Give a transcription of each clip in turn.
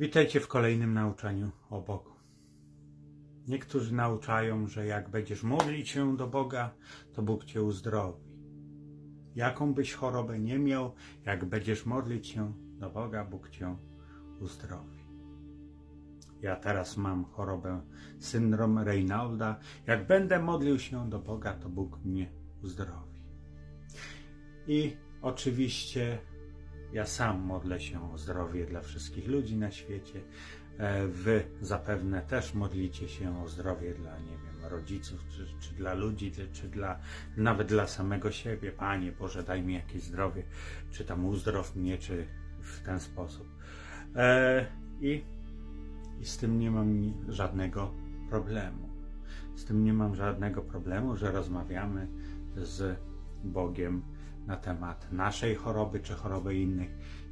Witajcie w kolejnym nauczaniu o Bogu. Niektórzy nauczają, że jak będziesz modlić się do Boga, to Bóg cię uzdrowi. Jaką byś chorobę nie miał, jak będziesz modlić się do Boga, Bóg cię uzdrowi. Ja teraz mam chorobę syndrom Reynolda. Jak będę modlił się do Boga, to Bóg mnie uzdrowi. I oczywiście ja sam modlę się o zdrowie dla wszystkich ludzi na świecie. E, Wy zapewne też modlicie się o zdrowie dla, nie wiem, rodziców, czy, czy dla ludzi, czy, czy dla, nawet dla samego siebie. Panie Boże, daj mi jakieś zdrowie, czy tam uzdrow mnie, czy w ten sposób. E, I, I z tym nie mam żadnego problemu. Z tym nie mam żadnego problemu, że rozmawiamy z Bogiem na temat naszej choroby czy choroby innych.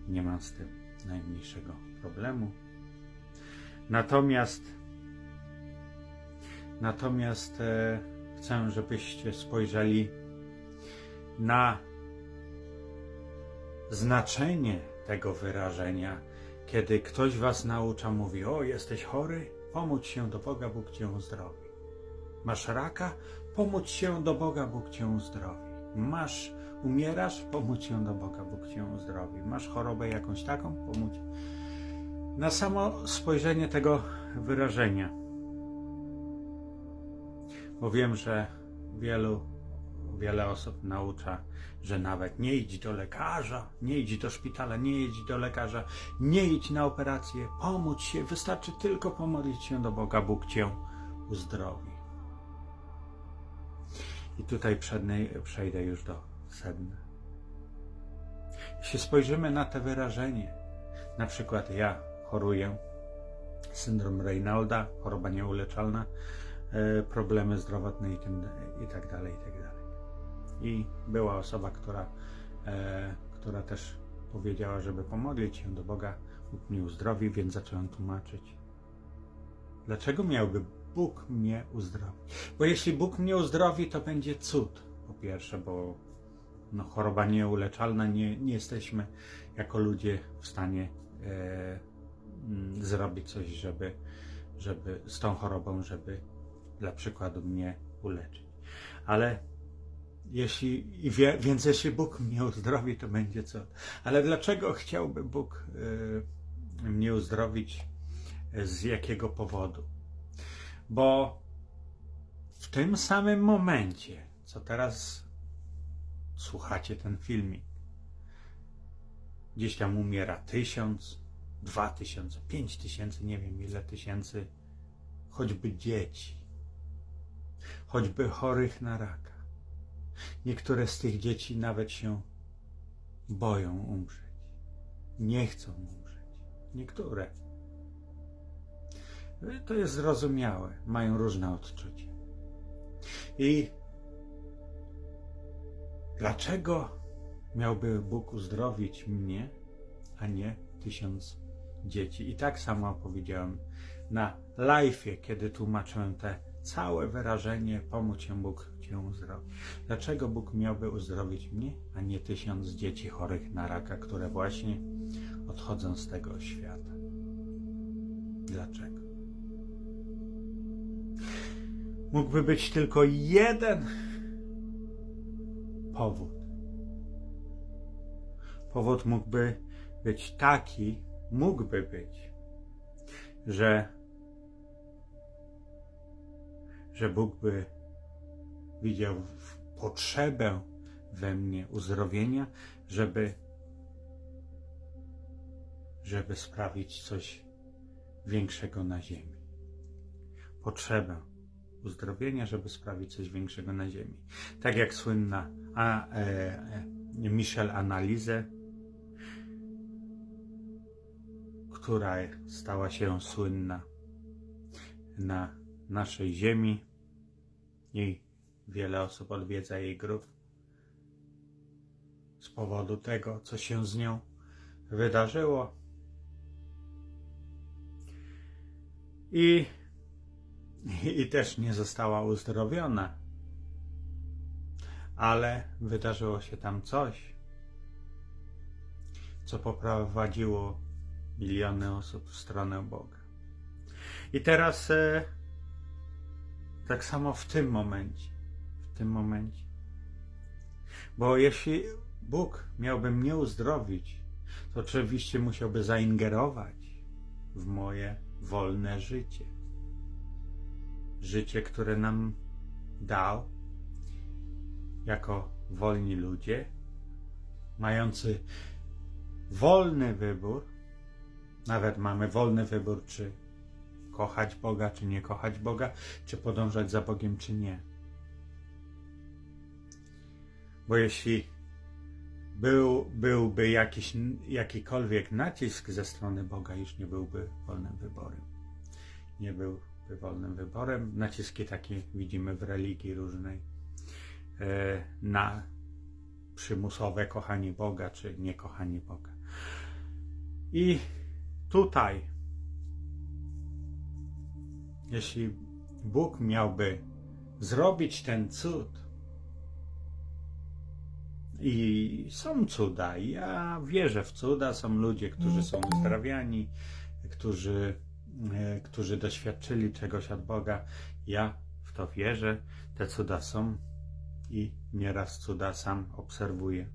Nie mam z tym najmniejszego problemu. Natomiast natomiast e, chcę, żebyście spojrzeli na znaczenie tego wyrażenia, kiedy ktoś was naucza, mówi: O, jesteś chory, pomódl się do Boga, Bóg cię uzdrowi. Masz raka, pomódl się do Boga, Bóg cię uzdrowi. Masz, umierasz, pomódl się do Boga, Bóg cię uzdrowi. Masz chorobę jakąś taką, pomódl. Na samo spojrzenie tego wyrażenia, bo wiem, że wielu, wiele osób naucza, że nawet nie idź do lekarza, nie idź do szpitala, nie idź do lekarza, nie idź na operację, pomódl się, wystarczy tylko pomodlić się do Boga, Bóg cię uzdrowi. I tutaj przejdę już do sedna. Jeśli spojrzymy na te wyrażenie, na przykład ja choruję, syndrom Reynolda, choroba nieuleczalna, e, problemy zdrowotne i, tym, i tak dalej, i tak dalej. I była osoba, która, e, która też powiedziała, żeby pomodlić się do Boga, Bóg mnie uzdrowi, więc zacząłem tłumaczyć. Dlaczego miałby Bóg mnie uzdrowić? Bo jeśli Bóg mnie uzdrowi, to będzie cud. Po pierwsze, bo no, choroba nieuleczalna, nie, nie jesteśmy jako ludzie w stanie e, mm, zrobić coś, żeby, żeby z tą chorobą, żeby dla przykładu mnie uleczyć. Ale jeśli, i wie, więc jeśli Bóg mnie uzdrowi, to będzie cud. Ale dlaczego chciałby Bóg e, mnie uzdrowić? E, Z jakiego powodu? Bo w tym samym momencie, co teraz słuchacie ten filmik, gdzieś tam umiera tysiąc, dwa tysiące, pięć tysięcy, nie wiem ile tysięcy, choćby dzieci, choćby chorych na raka. Niektóre z tych dzieci nawet się boją umrzeć, nie chcą umrzeć. Niektóre. To jest zrozumiałe, mają różne odczucia. I dlaczego miałby Bóg uzdrowić mnie, a nie tysiąc dzieci? I tak samo powiedziałem na live'ie, kiedy tłumaczyłem te całe wyrażenie pomóż się Bóg cię uzdrowi. Dlaczego Bóg miałby uzdrowić mnie, a nie tysiąc dzieci chorych na raka, które właśnie odchodzą z tego świata? Dlaczego? Mógłby być tylko jeden powód. Powód mógłby być taki, mógłby być, że, że Bóg by widział potrzebę we mnie uzdrowienia, żeby, żeby sprawić coś większego na ziemi. Potrzebę uzdrowienia, żeby sprawić coś większego na ziemi. Tak jak słynna a, e, e, Analize, która stała się słynna na naszej ziemi i wiele osób odwiedza jej grób z powodu tego, co się z nią wydarzyło. I i też nie została uzdrowiona. Ale wydarzyło się tam coś, co poprowadziło miliony osób w stronę Boga. I teraz e, tak samo w tym momencie, w tym momencie. Bo jeśli Bóg miałby mnie uzdrowić, to oczywiście musiałby zaingerować w moje wolne życie. Życie, które nam dał jako wolni ludzie, mający wolny wybór, nawet mamy wolny wybór, czy kochać Boga, czy nie kochać Boga, czy podążać za Bogiem, czy nie. Bo jeśli był, byłby jakiś, jakikolwiek nacisk ze strony Boga, już nie byłby wolnym wyborem. Nie byłby wolnym wyborem. Naciski takie widzimy w religii różnej e, na przymusowe kochanie Boga, czy niekochanie Boga. I tutaj, jeśli Bóg miałby zrobić ten cud, i są cuda. Ja wierzę w cuda. Są ludzie, którzy są uzdrawiani, którzy, którzy doświadczyli czegoś od Boga. Ja w to wierzę. Te cuda są i nieraz cuda sam obserwuję.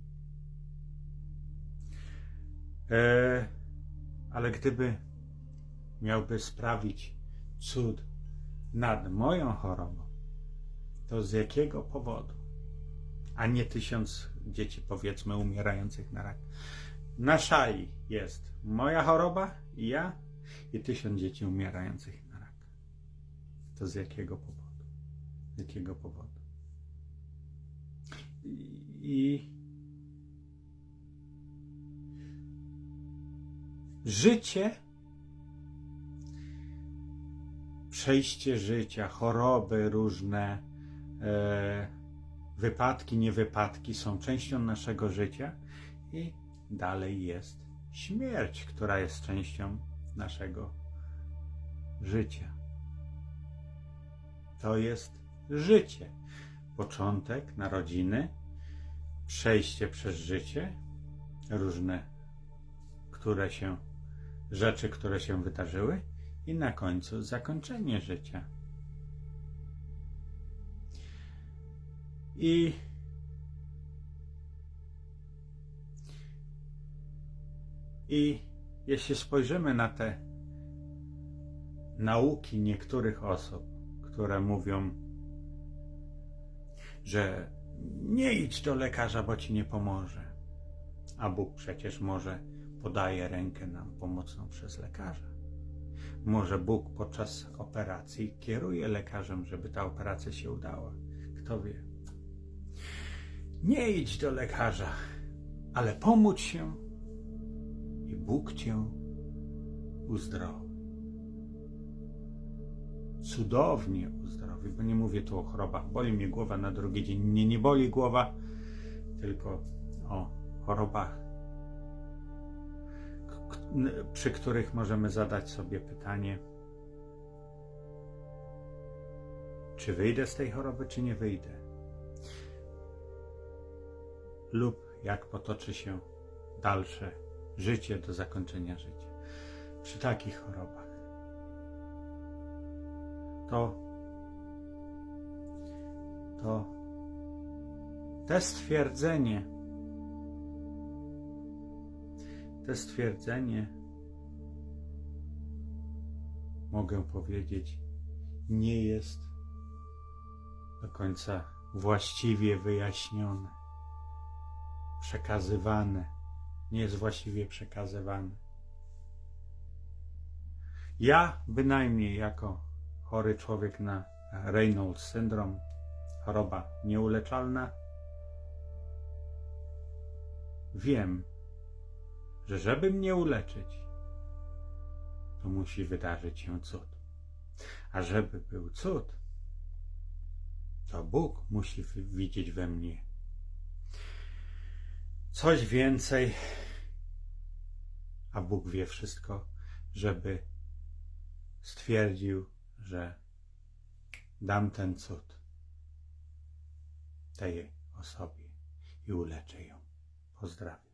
E, ale gdyby miałby sprawić cud nad moją chorobą, to z jakiego powodu? A nie tysiąc dzieci, powiedzmy, umierających na rak. Na szali jest moja choroba i ja i tysiąc dzieci umierających na rak. To z jakiego powodu? Z jakiego powodu? I życie, przejście życia, choroby różne, e, wypadki, niewypadki są częścią naszego życia i dalej jest śmierć, która jest częścią naszego życia. To jest życie. Początek narodziny, przejście przez życie, różne, które się, rzeczy, które się wydarzyły i na końcu zakończenie życia. I I jeśli spojrzymy na te nauki niektórych osób, które mówią, że nie idź do lekarza, bo ci nie pomoże, a Bóg przecież może podaje rękę nam pomocną przez lekarza. Może Bóg podczas operacji kieruje lekarzem, żeby ta operacja się udała. Kto wie? Nie idź do lekarza, ale pomóż się Bóg cię uzdrowi. Cudownie uzdrowi, bo nie mówię tu o chorobach. Boli mnie głowa na drugi dzień. Mnie nie boli głowa, tylko o chorobach, przy których możemy zadać sobie pytanie, czy wyjdę z tej choroby, czy nie wyjdę lub jak potoczy się dalsze życie do zakończenia życia. Przy takich chorobach. To, to te stwierdzenie, te stwierdzenie, mogę powiedzieć, nie jest do końca właściwie wyjaśnione przekazywane, nie jest właściwie przekazywane. Ja bynajmniej jako chory człowiek na Reynolds syndrom, choroba nieuleczalna, wiem, że żeby mnie uleczyć, to musi wydarzyć się cud. A żeby był cud, to Bóg musi widzieć we mnie coś więcej, a Bóg wie wszystko, żeby stwierdził, że dam ten cud tej osobie i uleczę ją. Pozdrawiam.